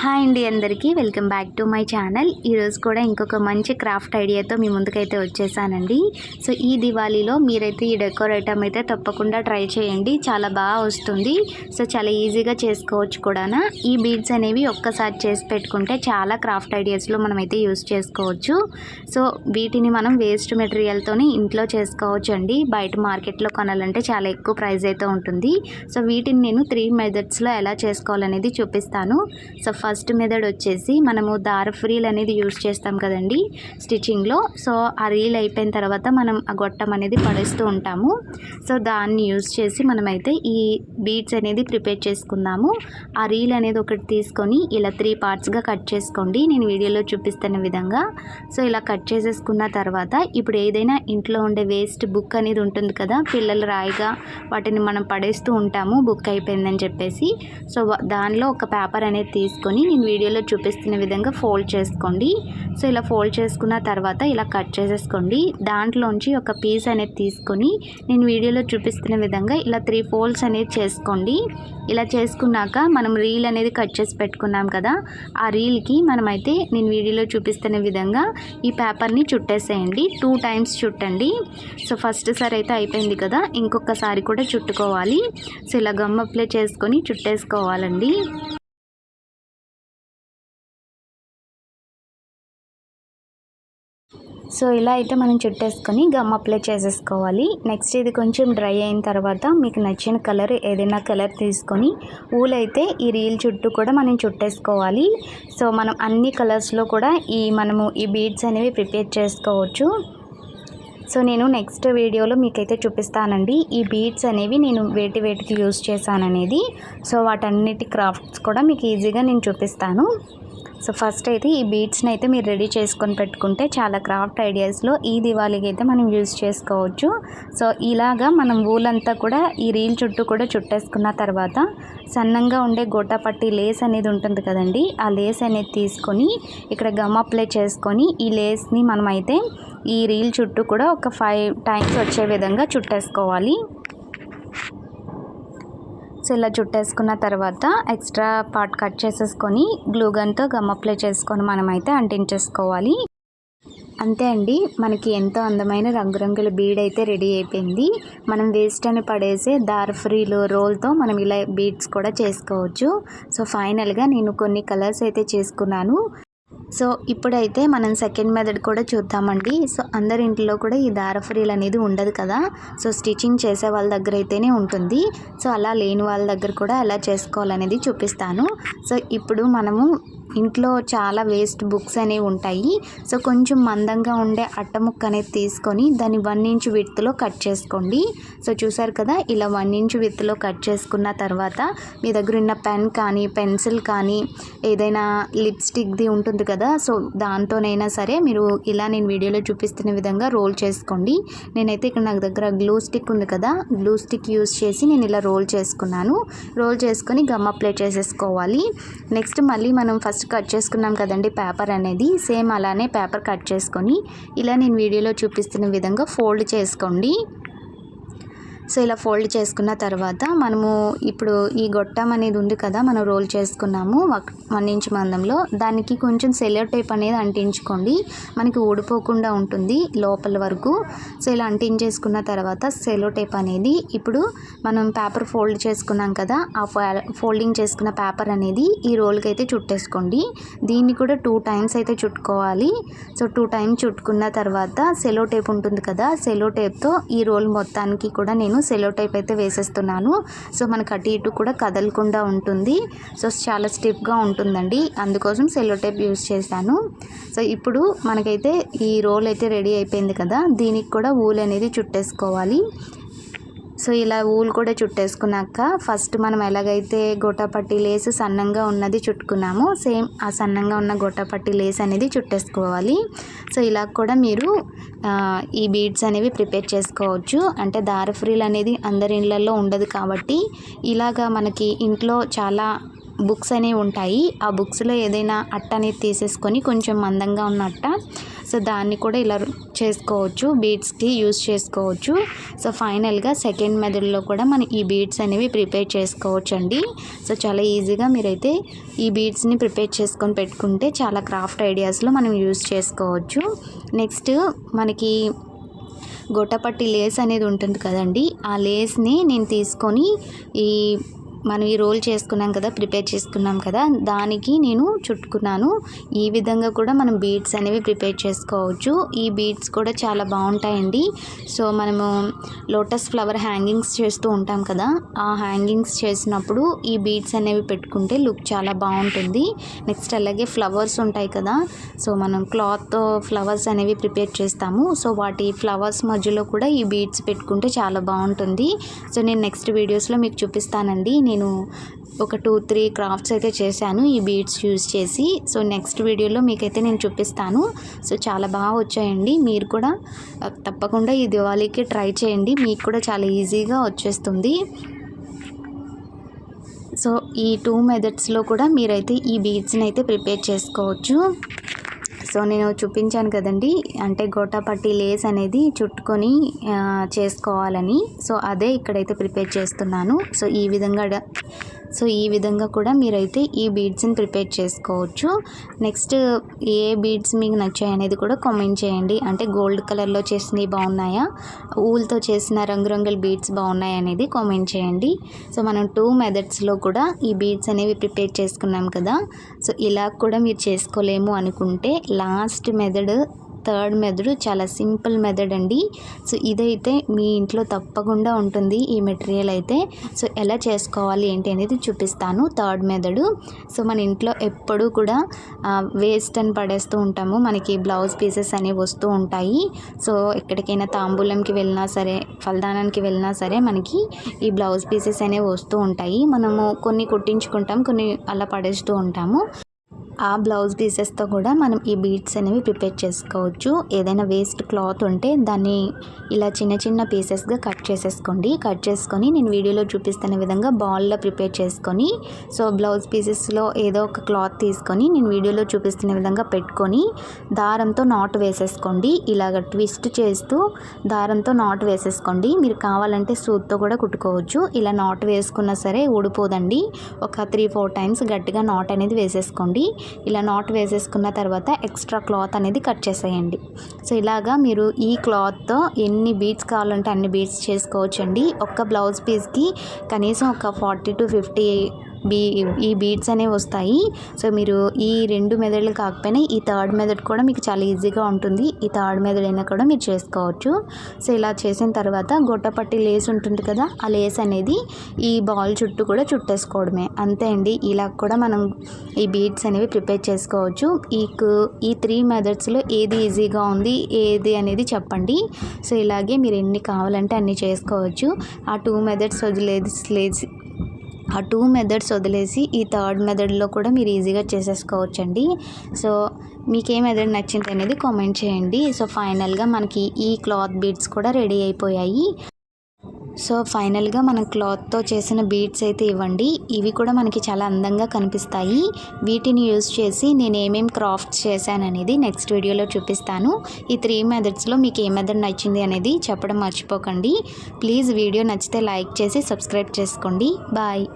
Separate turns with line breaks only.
Hi అండి అందరికీ. Welcome back to my channel. ఈరోజు కూడా ఇంకొక మంచి క్రాఫ్ట్ ఐడియాతో మీ ముందుకైతే వచ్చేసానండి. సో ఈ దివాళీలో మీరైతే ఈ డెకోర్ ఐటమ్ అయితే తప్పకుండా ట్రై చేయండి. చాలా బాగా వస్తుంది. సో చాలా ఈజీగా చేసుకోవచ్చు కూడా ఈ బీడ్స్ అనేవి ఒక్కసారి చేసి పెట్టుకుంటే చాలా క్రాఫ్ట్ ఐడియాస్లో మనమైతే యూస్ చేసుకోవచ్చు. సో వీటిని మనం వేస్ట్ మెటీరియల్తోనే ఇంట్లో చేసుకోవచ్చు అండి బయట మార్కెట్లో కొనాలంటే చాలా ఎక్కువ ప్రైస్ అయితే ఉంటుంది. సో వీటిని నేను త్రీ మెథడ్స్లో ఎలా చేసుకోవాలనేది చూపిస్తాను. సో ఫస్ట్ మెథడ్ వచ్చేసి మనము దార ఫ్రీల్ అనేది యూస్ చేస్తాం కదండి స్టిచ్చింగ్లో. సో ఆ రీల్ అయిపోయిన తర్వాత మనం ఆ గొట్టం అనేది పడేస్తూ ఉంటాము. సో దాన్ని యూజ్ చేసి మనమైతే ఈ బీడ్స్ అనేది ప్రిపేర్ చేసుకుందాము. ఆ రీల్ అనేది ఒకటి తీసుకొని ఇలా త్రీ పార్ట్స్గా కట్ చేసుకోండి. నేను వీడియోలో చూపిస్తున్న విధంగా. సో ఇలా కట్ చేసేసుకున్న తర్వాత ఇప్పుడు ఏదైనా ఇంట్లో ఉండే వేస్ట్ బుక్ అనేది ఉంటుంది కదా పిల్లలు రాయిగా వాటిని మనం పడేస్తూ ఉంటాము. బుక్ అయిపోయిందని చెప్పేసి. సో దానిలో ఒక పేపర్ అనేది తీసుకొని నేను వీడియోలో చూపిస్తున్న విధంగా ఫోల్డ్ చేసుకోండి. సో ఇలా ఫోల్డ్ చేసుకున్న తర్వాత ఇలా కట్ చేసేసుకోండి. దాంట్లోంచి ఒక పీస్ అనేది తీసుకొని నేను వీడియోలో చూపిస్తున్న విధంగా ఇలా త్రీ ఫోల్డ్స్ అనేది చేసుకోండి. ఇలా చేసుకున్నాక మనం రీల్ అనేది కట్ చేసి పెట్టుకున్నాం కదా ఆ రీల్కి మనమైతే నేను వీడియోలో చూపిస్తున్న విధంగా ఈ పేపర్ని చుట్టేసేయండి. టూ టైమ్స్ చుట్టండి. సో ఫస్ట్ సారి అయితే అయిపోయింది కదా ఇంకొకసారి కూడా చుట్టుకోవాలి. సో ఇలా గమ్ అప్లై చేసుకొని చుట్టేసుకోవాలండి. సో ఇలా అయితే మనం చుట్టేసుకొని గమ్ అప్లై చేసేసుకోవాలి. నెక్స్ట్ ఇది కొంచెం డ్రై అయిన తర్వాత మీకు నచ్చిన కలర్ ఏదైనా కలర్ తీసుకొని ఊలైతే ఈ రీల్ చుట్టూ కూడా మనం చుట్టేసుకోవాలి. సో మనం అన్ని కలర్స్లో కూడా ఈ మనము ఈ బీడ్స్ అనేవి ప్రిపేర్ చేసుకోవచ్చు. సో నేను నెక్స్ట్ వీడియోలో మీకైతే చూపిస్తానండి. ఈ బీడ్స్ అనేవి నేను వేటి వేటికి యూస్ చేశాననేది. సో వాటన్నిటి క్రాఫ్ట్స్ కూడా మీకు ఈజీగా నేను చూపిస్తాను. సో ఫస్ట్ అయితే ఈ బీడ్స్ని అయితే మీరు రెడీ చేసుకొని పెట్టుకుంటే చాలా క్రాఫ్ట్ ఐడియాస్లో ఈ దివాళీకి అయితే మనం యూజ్ చేసుకోవచ్చు. సో ఇలాగా మనం ఊలంతా కూడా ఈ రీల్ చుట్టూ కూడా చుట్టేసుకున్న తర్వాత సన్నంగా ఉండే గోటాపట్టి లేస్ అనేది ఉంటుంది కదండి ఆ లేస్ అనేది తీసుకొని ఇక్కడ గమ్ అప్లై చేసుకొని ఈ లేస్ని మనమైతే ఈ రీల్ చుట్టూ కూడా ఒక ఫైవ్ టైమ్స్ వచ్చే విధంగా చుట్టేసుకోవాలి. సో ఇలా చుట్టేసుకున్న తర్వాత ఎక్స్ట్రా పార్ట్ కట్ చేసేసుకొని గ్లూ గన్తో గమ్ అప్లై చేసుకొని మనమైతే అంటించేసుకోవాలి. అంతే అండి మనకి ఎంతో అందమైన రంగురంగుల బీడ్ అయితే రెడీ అయిపోయింది. మనం వేస్ట్ అని పడేసే దార్ ఫ్రీలు రోల్తో మనం ఇలా బీడ్స్ కూడా చేసుకోవచ్చు. సో ఫైనల్గా నేను కొన్ని కలర్స్ అయితే చేసుకున్నాను. సో ఇప్పుడైతే మనం సెకండ్ మెథడ్ కూడా చూద్దామండి. సో అందరి ఇంట్లో కూడా ఈ దారఫ్రీలు అనేది ఉండదు కదా. సో స్టిచ్చింగ్ చేసే వాళ్ళ దగ్గర అయితేనే ఉంటుంది. సో అలా లేని వాళ్ళ దగ్గర కూడా ఎలా చేసుకోవాలనేది చూపిస్తాను. సో ఇప్పుడు మనము ఇంట్లో చాలా వేస్ట్ బుక్స్ అనేవి ఉంటాయి. సో కొంచెం మందంగా ఉండే అట్ట ముక్క అనేది తీసుకొని దాన్ని వన్ ఇంచ్ విత్తులో కట్ చేసుకోండి. సో చూసారు కదా ఇలా వన్ ఇంచ్ విత్తులో కట్ చేసుకున్న తర్వాత మీ దగ్గర ఉన్న పెన్ కానీ పెన్సిల్ కానీ ఏదైనా లిప్స్టిక్ది ఉంటుంది కదా సో దాంతోనైనా సరే మీరు ఇలా నేను వీడియోలో చూపిస్తున్న విధంగా రోల్ చేసుకోండి. నేనైతే ఇక్కడ నాకు దగ్గర గ్లూ స్టిక్ ఉంది కదా గ్లూ స్టిక్ యూస్ చేసి నేను ఇలా రోల్ చేసుకున్నాను. రోల్ చేసుకొని గమ్ అప్లై చేసేసుకోవాలి. నెక్స్ట్ మళ్ళీ మనం ఫస్ట్ కట్ చేసుకున్నాం కదండి పేపర్ అనేది. సేమ్ అలానే పేపర్ కట్ చేసుకొని ఇలా నేను వీడియోలో చూపిస్తున్న విధంగా ఫోల్డ్ చేసుకోండి. సో ఇలా ఫోల్డ్ చేసుకున్న తర్వాత మనము ఇప్పుడు ఈ గొట్టం అనేది ఉంది కదా మనం రోల్ చేసుకున్నాము వన్ ఇంచ్ మందంలో. దానికి కొంచెం సెలో టేప్ అనేది అంటించుకోండి. మనకి ఊడిపోకుండా ఉంటుంది లోపల వరకు. సో ఇలా అంటించేసుకున్న తర్వాత సెలో టేప్ అనేది ఇప్పుడు మనం పేపర్ ఫోల్డ్ చేసుకున్నాం కదా ఆ ఫో- ఫోల్డింగ్ చేసుకున్న పేపర్ అనేది ఈ రోల్కి అయితే చుట్టేసుకోండి. దీన్ని కూడా టూ టైమ్స్ అయితే చుట్టుకోవాలి. సో టూ టైమ్స్ చుట్టుకున్న తర్వాత సెలో టేప్ ఉంటుంది కదా సెలో టేప్తో ఈ రోల్ మొత్తానికి కూడా నేను సెలో టైప్ అయితే వేసేస్తున్నాను. సో మనకు అటు ఇటు కూడా కదలకుండా ఉంటుంది. సో చాలా స్టిప్గా ఉంటుందండి. అందుకోసం సెలో టైప్ యూస్ చేశాను. సో ఇప్పుడు మనకైతే ఈ రోల్ అయితే రెడీ అయిపోయింది కదా. దీనికి కూడా ఊల్ అనేది చుట్టేసుకోవాలి. సో ఇలా ఊలు కూడా చుట్టేసుకున్నాక ఫస్ట్ మనం ఎలాగైతే గోటాపట్టి లేస్ సన్నంగా ఉన్నది చుట్టుకున్నామో సేమ్ ఆ సన్నంగా ఉన్న గోటాపట్టి లేస్ అనేది చుట్టేసుకోవాలి. సో ఇలా కూడా మీరు ఈ బీడ్స్ అనేవి ప్రిపేర్ చేసుకోవచ్చు. అంటే దారఫ్రిల్ అనేది అందరి ఇళ్ళల్లో ఉండదు కాబట్టి ఇలాగా మనకి ఇంట్లో చాలా బుక్స్ అనేవి ఉంటాయి. ఆ బుక్స్లో ఏదైనా అట్ట అనేది తీసేసుకొని కొంచెం మందంగా ఉన్న అట్ట సో దాన్ని కూడా ఇలా చేసుకోవచ్చు బీడ్స్కి యూస్ చేసుకోవచ్చు. సో ఫైనల్గా సెకండ్ మెథడ్లో కూడా మనం ఈ బీడ్స్ అనేవి ప్రిపేర్ చేసుకోవచ్చు అండి సో చాలా ఈజీగా మీరైతే ఈ బీడ్స్ని ప్రిపేర్ చేసుకొని పెట్టుకుంటే చాలా క్రాఫ్ట్ ఐడియాస్లో మనం యూస్ చేసుకోవచ్చు. నెక్స్ట్ మనకి గొట్టపట్టి లేస్ అనేది ఉంటుంది కదండి ఆ లేస్ని నేను తీసుకొని ఈ మనం ఈ రోల్ చేసుకున్నాం కదా ప్రిపేర్ చేసుకున్నాం కదా దానికి నేను చుట్టుకున్నాను. ఈ విధంగా కూడా మనం బీడ్స్ అనేవి ప్రిపేర్ చేసుకోవచ్చు. ఈ బీడ్స్ కూడా చాలా బాగుంటాయండి. సో మనము లోటస్ ఫ్లవర్ హ్యాంగింగ్స్ చేస్తూ ఉంటాం కదా ఆ హ్యాంగింగ్స్ చేసినప్పుడు ఈ బీడ్స్ అనేవి పెట్టుకుంటే లుక్ చాలా బాగుంటుంది. నెక్స్ట్ అలాగే ఫ్లవర్స్ ఉంటాయి కదా సో మనం క్లాత్ ఫ్లవర్స్ అనేవి ప్రిపేర్ చేస్తాము. సో వాటి ఫ్లవర్స్ మధ్యలో కూడా ఈ బీడ్స్ పెట్టుకుంటే చాలా బాగుంటుంది. సో నేను నెక్స్ట్ వీడియోస్లో మీకు చూపిస్తానండి. నేను నేను ఒక టూ త్రీ క్రాఫ్ట్స్ అయితే చేశాను. ఈ బీడ్స్ యూజ్ చేసి. సో నెక్స్ట్ వీడియోలో మీకైతే నేను చూపిస్తాను. సో చాలా బాగా వచ్చాయండి. మీరు కూడా తప్పకుండా ఈ దివాళీకి ట్రై చేయండి. మీకు కూడా చాలా ఈజీగా వచ్చేస్తుంది. సో ఈ టూ మెథడ్స్లో కూడా మీరైతే ఈ బీడ్స్ని అయితే ప్రిపేర్ చేసుకోవచ్చు. సో నేను చూపించాను కదండి. అంటే గోటాపట్టి లేస్ అనేది చుట్టుకొని చేసుకోవాలని. సో అదే ఇక్కడైతే ప్రిపేర్ చేస్తున్నాను. సో ఈ విధంగా సో ఈ విధంగా కూడా మీరైతే ఈ బీడ్స్ని ప్రిపేర్ చేసుకోవచ్చు. నెక్స్ట్ ఏ బీడ్స్ మీకు నచ్చాయి అనేది కూడా కామెంట్ చేయండి. అంటే గోల్డ్ కలర్లో చేసినవి బాగున్నాయా? ఊల్తో చేసిన రంగురంగుల బీడ్స్ బాగున్నాయి అనేది కామెంట్ చేయండి. సో మనం టూ మెథడ్స్లో కూడా ఈ బీడ్స్ అనేవి ప్రిపేర్ చేసుకున్నాం కదా. సో ఇలా కూడా మీరు చేసుకోలేము అనుకుంటే లాస్ట్ మెథడ్ థర్డ్ మెథడ్ చాలా సింపుల్ మెథడ్ అండి. సో ఇదైతే మీ ఇంట్లో తప్పకుండా ఉంటుంది ఈ మెటీరియల్ అయితే. సో ఎలా చేసుకోవాలి ఏంటి అనేది చూపిస్తాను థర్డ్ మెథడు. సో మన ఇంట్లో ఎప్పుడూ కూడా వేస్ట్ అని పడేస్తూ ఉంటాము. మనకి బ్లౌజ్ పీసెస్ అనేవి వస్తూ ఉంటాయి. సో ఎక్కడికైనా తాంబూలంకి వెళ్ళినా సరే ఫలదానానికి వెళ్ళినా సరే మనకి ఈ బ్లౌజ్ పీసెస్ అనేవి వస్తూ ఉంటాయి. మనము కొన్ని కుట్టించుకుంటాం కొన్ని అలా పడేస్తూ ఉంటాము. ఆ బ్లౌజ్ పీసెస్తో కూడా మనం ఈ బీడ్స్ అనేవి ప్రిపేర్ చేసుకోవచ్చు. ఏదైనా వేస్ట్ క్లాత్ ఉంటే దాన్ని ఇలా చిన్న చిన్న పీసెస్గా కట్ చేసేసుకోండి. కట్ చేసుకొని నేను వీడియోలో చూపిస్తున్న విధంగా బాల్లో ప్రిపేర్ చేసుకొని సో బ్లౌజ్ పీసెస్లో ఏదో ఒక క్లాత్ తీసుకొని నేను వీడియోలో చూపిస్తున్న విధంగా పెట్టుకొని దారంతో నాట్ వేసేసుకోండి. ఇలాగ ట్విస్ట్ చేస్తూ దారంతో నాట్ వేసేసుకోండి. మీరు కావాలంటే సూత్తో కూడా కుట్టుకోవచ్చు. ఇలా నాట్ వేసుకున్నా సరే ఊడిపోదండి. ఒక త్రీ ఫోర్ టైమ్స్ గట్టిగా నాట్ అనేది వేసేసుకోండి. ఇలా నాట్ వేసేసుకున్న తర్వాత ఎక్స్ట్రా క్లాత్ అనేది కట్ చేసేయండి. సో ఇలాగా మీరు ఈ క్లాత్తో ఎన్ని బీడ్స్ కావాలంటే అన్ని బీడ్స్ చేసుకోవచ్చండి. ఒక్క బ్లౌజ్ పీస్కి కనీసం ఒక ఫార్టీ టు ఫిఫ్టీ బీ ఈ బీట్స్ అనేవి వస్తాయి. సో మీరు ఈ రెండు మెథడ్లు కాకపోయినా ఈ థర్డ్ మెథడ్ కూడా మీకు చాలా ఈజీగా ఉంటుంది. ఈ థర్డ్ మెథడ్ అయినా కూడా మీరు చేసుకోవచ్చు. సో ఇలా చేసిన తర్వాత గొట్టపట్టి లేస్ ఉంటుంది కదా ఆ లేస్ అనేది ఈ బాల్ చుట్టూ కూడా చుట్టేసుకోవడమే. అంతే అండి. ఇలా కూడా మనం ఈ బీట్స్ అనేవి ప్రిపేర్ చేసుకోవచ్చు. ఈ ఈ త్రీ మెథడ్స్లో ఏది ఈజీగా ఉంది ఏది అనేది చెప్పండి. సో ఇలాగే మీరు ఎన్ని కావాలంటే అన్ని చేసుకోవచ్చు. ఆ టూ మెథడ్స్ వదిలేసి ఆ టూ మెథడ్స్ వదిలేసి ఈ థర్డ్ మెథడ్లో కూడా మీరు ఈజీగా చేసేసుకోవచ్చండి. సో మీకు ఏ మెథడ్ నచ్చింది అనేది కామెంట్ చేయండి. సో ఫైనల్గా మనకి ఈ క్లాత్ బీడ్స్ కూడా రెడీ అయిపోయాయి. సో ఫైనల్గా మనం క్లాత్తో చేసిన బీడ్స్ అయితే ఇవ్వండి. ఇవి కూడా మనకి చాలా అందంగా కనిపిస్తాయి. వీటిని యూజ్ చేసి నేను ఏమేమి క్రాఫ్ట్స్ చేశాననేది నెక్స్ట్ వీడియోలో చూపిస్తాను. ఈ త్రీ మెథడ్స్లో మీకు ఏ మెథడ్ నచ్చింది అనేది చెప్పడం మర్చిపోకండి. ప్లీజ్ వీడియో నచ్చితే లైక్ చేసి సబ్స్క్రైబ్ చేసుకోండి. బాయ్.